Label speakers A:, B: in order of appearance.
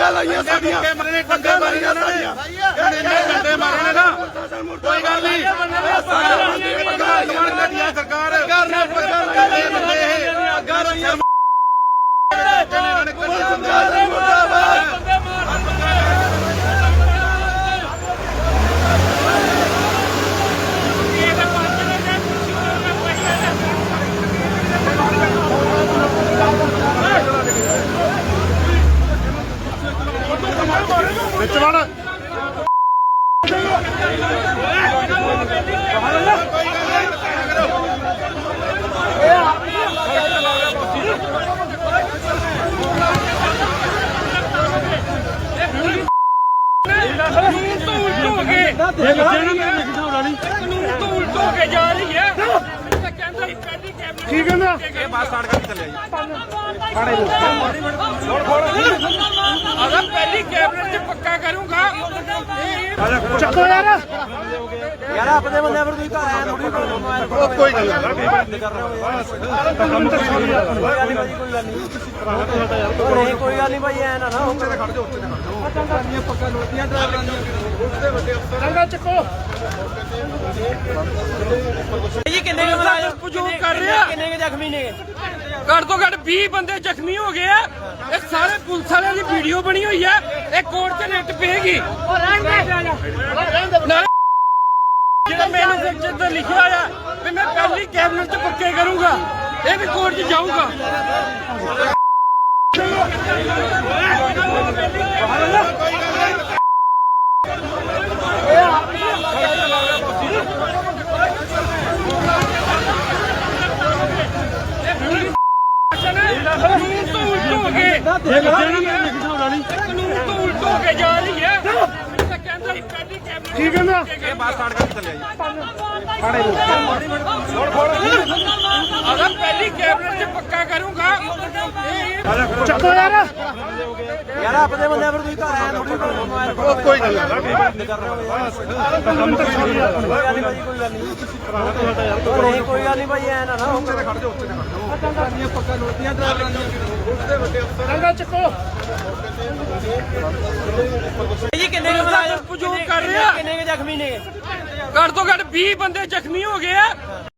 A: ਪੱਗਾਂ ਲਾਈਆਂ ਸਾਡੀਆਂ।
B: ਡੰਡੇ ਮਾਰੇ ਨੇ ਨੇ। ਇਹਨੇ ਡੰਡੇ ਮਾਰੇ ਨੇ। ਨਾ ਕੋਈ ਗੱਲ ਨਹੀਂ ਪੱਗਾਂ ਲਾਈਆਂ ਸਰਕਾਰ ਸਰਕਾਰ ਨੇ ਪੱਗਾਂ ਲਾਈਆਂ ਬੰਦੇ ਇਹ ਪੱਗਾਂ ਲਾਈਆਂ ਵਿੱਚ ਵੜ।
C: ਹੋ ਇਹ ਬੱਚੇ ਨੂੰ ਮੈਂ ਲਿਖਦਾ ਹੋਣਾ ਨਹੀਂ ਕਾਨੂੰਨ ਤੋਂ ਉਲਟ ਹੋ ਕੇ ਜਾ ਰਹੀ ਹੈ ਕਹਿੰਦਾ? ਸੀ ਪਹਿਲੀ ਕੈਬਨਿਟ
B: ਕੀ ਕਹਿੰਦਾ ਇਹ ਬੱਸ ਸਟਾਰਟ ਕਰਕੇ ਚੱਲਿਆ ਜੀ
C: ਅਗਰ ਪਹਿਲੀ ਕੈਬਨਿਟ ਚ ਪੱਕਾ ਕਰੂੰਗਾ ਇਹ
B: ਚੱਕੋ ਯਾਰ।
D: ਯਾਰ ਆਪਣੇ ਬੰਦੇ ਪਰ ਤੁਸੀਂ ਘਰ ਆਏ ਥੋੜੀ ਮੋਬਾਈਲ
B: ਉਹ ਕੋਈ ਗੱਲ ਨਹੀਂ।
D: ਨਹੀਂ ਕੋਈ ਗੱਲ ਨਹੀਂ। ਭਾਈ ਐ ਨਾ ਨਾ ਹੋ।
B: ਚੰਗਾ ਚੱਕੋ।
D: ਜੀ ਕਿੰਨੇ ਕੁ ਮੁਲਾਜ਼ਮ
C: ਉਪਯੋਗ ਕਰ ਰਿਹਾ।
D: ਕਿੰਨੇ ਕੁ ਜ਼ਖਮੀ ਨੇ?
C: ਘੱਟ ਤੋਂ ਘੱਟ 20 ਬੰਦੇ ਜ਼ਖਮੀ ਹੋ ਗਏ ਆ। ਇਹ ਸਾਰੇ ਪੁਲਿਸ ਵਾਲਿਆਂ ਦੀ ਵੀਡੀਓ ਬਣੀ ਹੋਈ ਹੈ। ਇਹ ਕੋਰਟ 'ਚ ਨੈਟ ਪਏਗੀ। ਨਾਲੇ ਜਿਹੜਾ ਮੈਨੂਫੈਕਚਰ ਤੇ ਲਿਖਿਆ ਆ ਵੀ ਮੈਂ ਪਹਿਲੀ ਕੈਬਨਿਟ 'ਚ ਪੱਕੇ ਕਰੂੰਗਾ, ਇਹ ਵੀ ਕੋਰਟ 'ਚ ਜਾਊਗਾ। ਕਾਨੂੰਨ ਤੋਂ ਉਲਟ ਹੋ ਗਏ ਇਹ ਬੱਚੇ ਨੂੰ ਮੈਂ ਲਿਖਦਾ ਹੋਣਾ ਨਹੀਂ ਕਾਨੂੰਨ ਤੋਂ ਉਲਟ ਹੋ ਕੇ ਜਾ ਰਹੀ ਹੈ। ਮੈਂ ਕਹਿੰਦਾ ਸੀ ਪਹਿਲੀ ਕੈਬਨਿਟ
B: ਕੀ ਕਹਿੰਦਾ ਇਹ ਬੱਸ ਸਟਾਰਟ ਕਰਕੇ ਚੱਲਿਆ ਜੀ।
C: ਅਗਰ ਪਹਿਲੀ ਕੈਬਨਿਟ 'ਚ ਪੱਕਾ ਕਰੂੰਗਾ
B: ਚੱਕੋ ਯਾਰ।
D: ਯਾਰ ਆਪਣੇ ਬੰਦੇ ਪਰ ਤੁਸੀਂ ਘਰ ਆਏ ਥੋੜੀ ਮੋਬਾਈਲ
B: ਉਹ ਕੋਈ ਗੱਲ ਨਹੀਂ।
D: ਨਹੀਂ ਕੋਈ ਗੱਲ ਨਹੀਂ ਭਾਈ। ਐ ਨਾ ਨਾ ਹੋ
B: ਚੰਗਾ ਚੱਕੋ।
D: ਜੀ ਕਿੰਨੇ ਕੁ ਮੁਲਾਜ਼ਮ?
C: ਉਪਯੋਗ ਕਰ ਰਿਹਾ।
D: ਕਿੰਨੇ ਕੁ ਜ਼ਖਮੀ ਨੇ?
C: ਘੱਟ ਤੋਂ ਘੱਟ 20 ਬੰਦੇ ਜ਼ਖਮੀ ਹੋ ਗਏ ਆ।